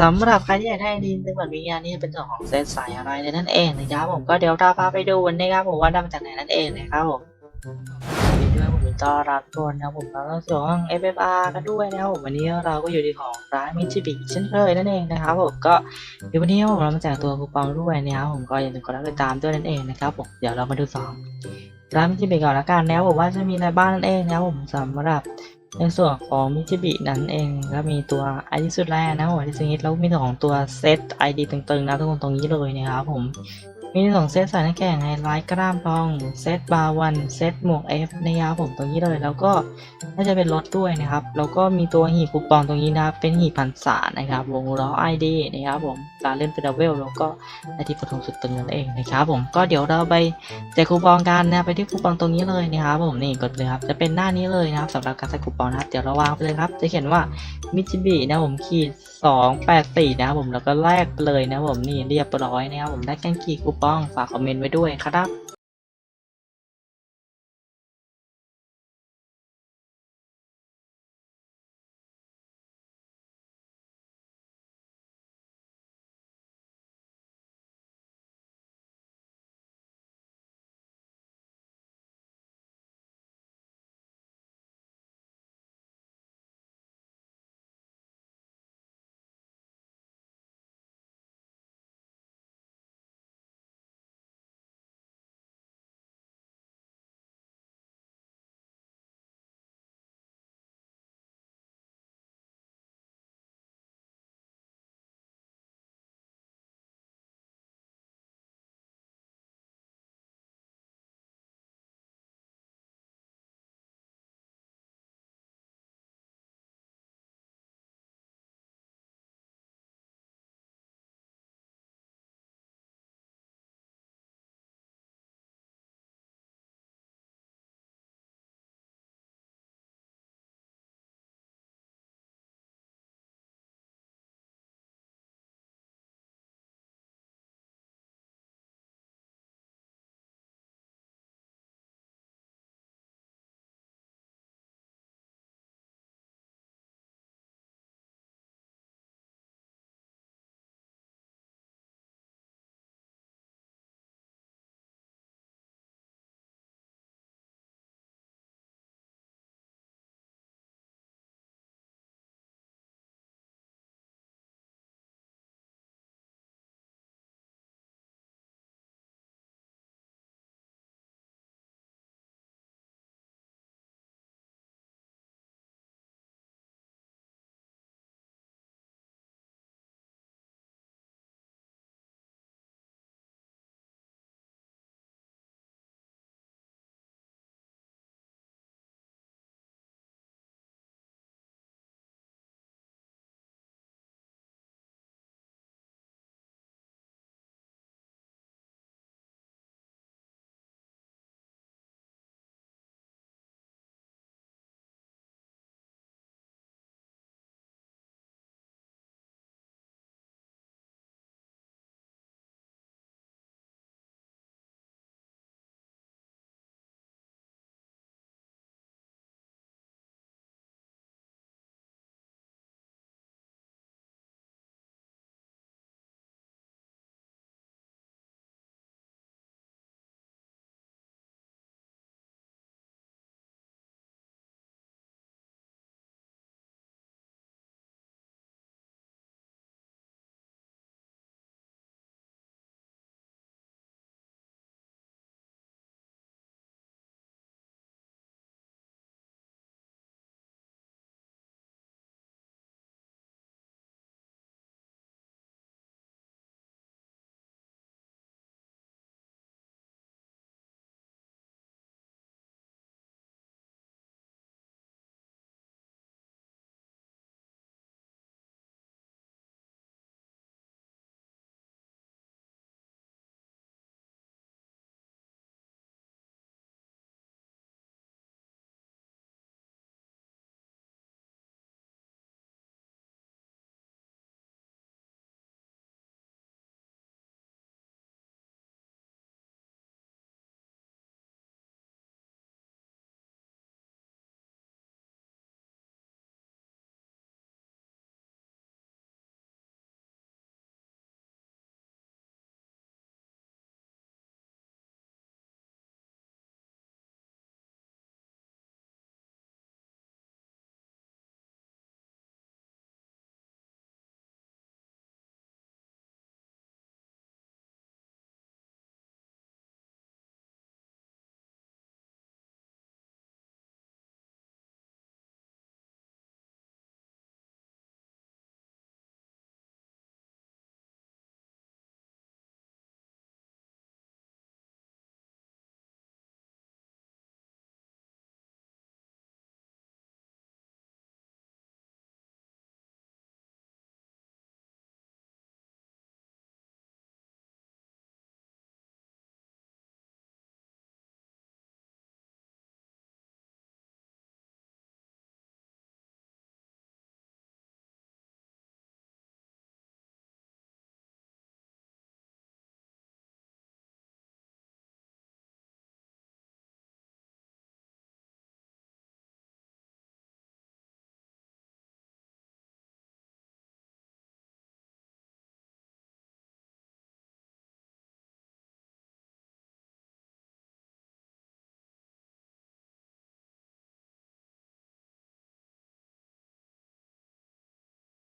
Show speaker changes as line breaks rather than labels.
สำหรับใครที่อยากได้ดินเป็นแบบวิญญาณนี่เป็นส่วนของเซตสายอะไรนั่นเองนะครับผมก็เดี๋ยวเราพาไปดูนะครับผมว่าได้มาจากไหนนั่นเองนะครับผมดีด้วยผมต้อนรับทุกคนนะครับผมแล้วก็ส่วนของ FFR กันด้วยนะครับผมวันนี้เราก็อยู่ที่ของร้านมิจิบิเช่นเคยนั่นเองนะครับผมก็เดี๋ยววันนี้ผมเรามาแจกตัวคูปองด้วยนะครับผมก็อย่าลืมกดติดตามด้วยนั่นเองนะครับผมเดี๋ยวเรามาดูสองร้านมิจิบิก่อนละกันนะครับผมว่าจะมีอะไรบ้างนั่นเองนะครับผมสำหรับ ในส่วนของมิจิบินั้นเองก็มีตัวไอที่สุดแรกนะผมที่สนิทแล้วมีสองตัวเซตไอดีตึงๆนะทุกคนตรงนี้เลยนะครับผม มีสองเซตสายนักแข่งไฮไลท์กล้ามทอง เซตบาวัน เซตหมวก F นะครับผมตรงนี้เลย แล้วก็น่าจะเป็นรถด้วยนะครับ แล้วก็มีตัวหีบคูปองตรงนี้นะครับ เป็นหีบพันษานะครับ วงล้อ ID นะครับผมการเล่นเป็นดับเบิลแล้วก็ไอที่ปฐมสุดตึงนั่นเองนะครับผม ก็เดี๋ยวเราไปแจกคูปองกันนะไปที่คูปองตรงนี้เลยนะครับผมนี่กดเลยครับ จะเป็นหน้านี้เลยนะครับสำหรับการใส่คูปองนะครับ เดี๋ยวเราวางไปเลยครับ จะเขียนว่ามิจิบินะผมขีดสองแปดสี่นะครับผม แล้วก็แลกเลยนะผมนี่เรียบร้อยนะครับผมได้กันกี่คูปองฝากคอมเมนต์ไว้ด้วยครับ